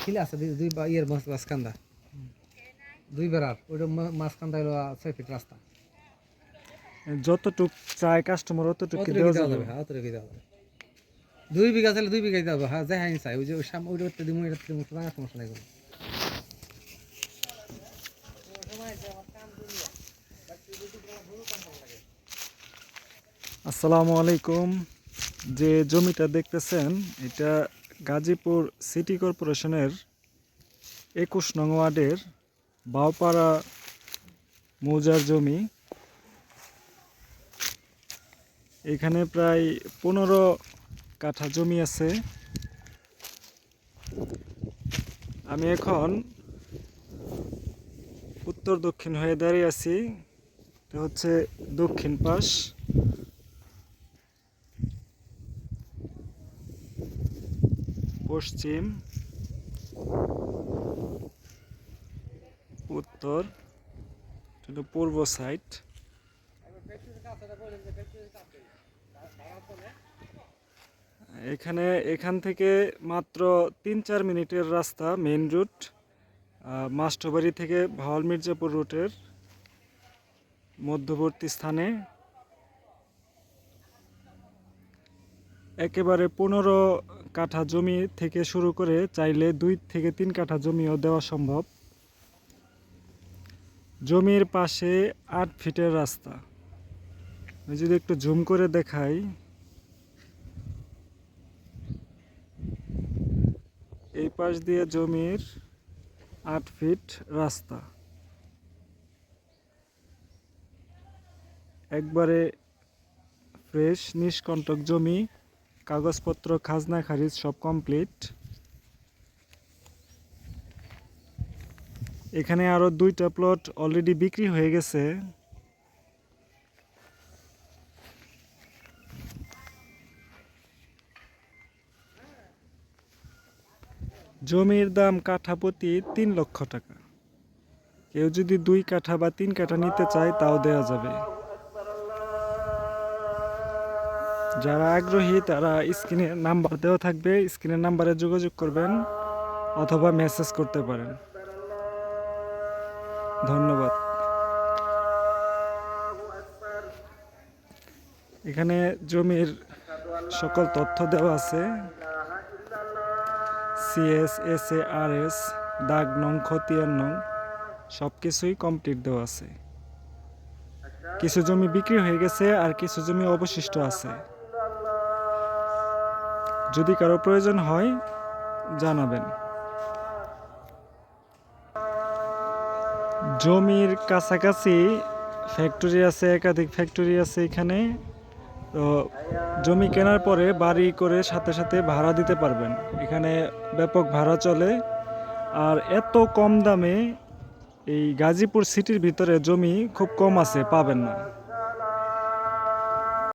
খিলে আছে দুই ইয়ের মাছ মাঝখান্দা দুই বেড়ার ওইটা মা- মাঝখান্দা হলো ছয় ফিট রাস্তা যতটুক চায় কাস্টমার অতটুকু অতটুকু দেওয়া দেওয়া যাবে যাবে হ্যাঁ অতটুকু দেওয়া যাবে দুই বিঘা চাইলে দুই বিঘাই দেওয়া হ্যাঁ যাই হাইনি চাই ওই যে ওই সামনে ওইটা দিমু এটা দিমু না সমস্যা নাই আসসালামু আলাইকুম। যে জমিটা দেখতেছেন, এটা গাজীপুর সিটি কর্পোরেশনের একুশ নং ওয়ার্ডের বাউপাড়া মৌজার জমি। এখানে প্রায় পনেরো কাঠা জমি আছে। আমি এখন উত্তর দক্ষিণ হয়ে দাঁড়িয়ে আছি, এটা হচ্ছে দক্ষিণ পাশ। পশ্চিম উত্তর পূর্ব সাইড এখানে, এখান থেকে মাত্র তিন চার মিনিটের রাস্তা মেইন রুট মাস্টবাড়ি থেকে ভাওয়াল মির্জাপুর রুটের মধ্যবর্তী স্থানে। একেবারে পনেরো কাঠা জমি থেকে শুরু করে চাইলে দুই থেকে তিন কাঠা জমিও দেওয়া সম্ভব। জমির পাশে আট ফিটের রাস্তা। যদি একটু জুম করে দেখাই। এই পাশ দিয়ে জমির আট ফিট রাস্তা। একবারে ফ্রেশ, নিষ্কণ্টক জমি। কাগজপত্র, খাজনা, খারিজ সব কমপ্লিট এখানে আরও দুইটা প্লট অলরেডি বিক্রি হয়ে গেছে। জমির দাম কাঠা প্রতি তিন লক্ষ টাকা। কেউ যদি দুই কাঠা বা তিন কাঠা নিতে চায়, তাও দেওয়া যাবে। যারা আগ্রহী, তারা স্ক্রিনে নাম্বার দেওয়া থাকবে। স্ক্রিনের নাম্বারে যোগাযোগ করবেন অথবা মেসেজ করতে পারেন। ধন্যবাদ। এখানে জমির সকল তথ্য দেওয়া আছে। CS S A R S দাগ নং, খতিয়ান নং সব কিছুই কমপ্লিট দেওয়া আছে। কিছু জমি বিক্রি হয়ে গেছে আর কিছু জমি অবশিষ্ট আছে। যদি কারও প্রয়োজন হয়, জানাবেন। জমির কাছাকাছি ফ্যাক্টরি আছে, একাধিক ফ্যাক্টরি আছে এখানে। তো জমি কেনার পরে বাড়ি করে সাথে সাথে ভাড়া দিতে পারবেন। এখানে ব্যাপক ভাড়া চলে। আর এত কম দামে এই গাজীপুর সিটির ভিতরে জমি খুব কম আছে, পাবেন না।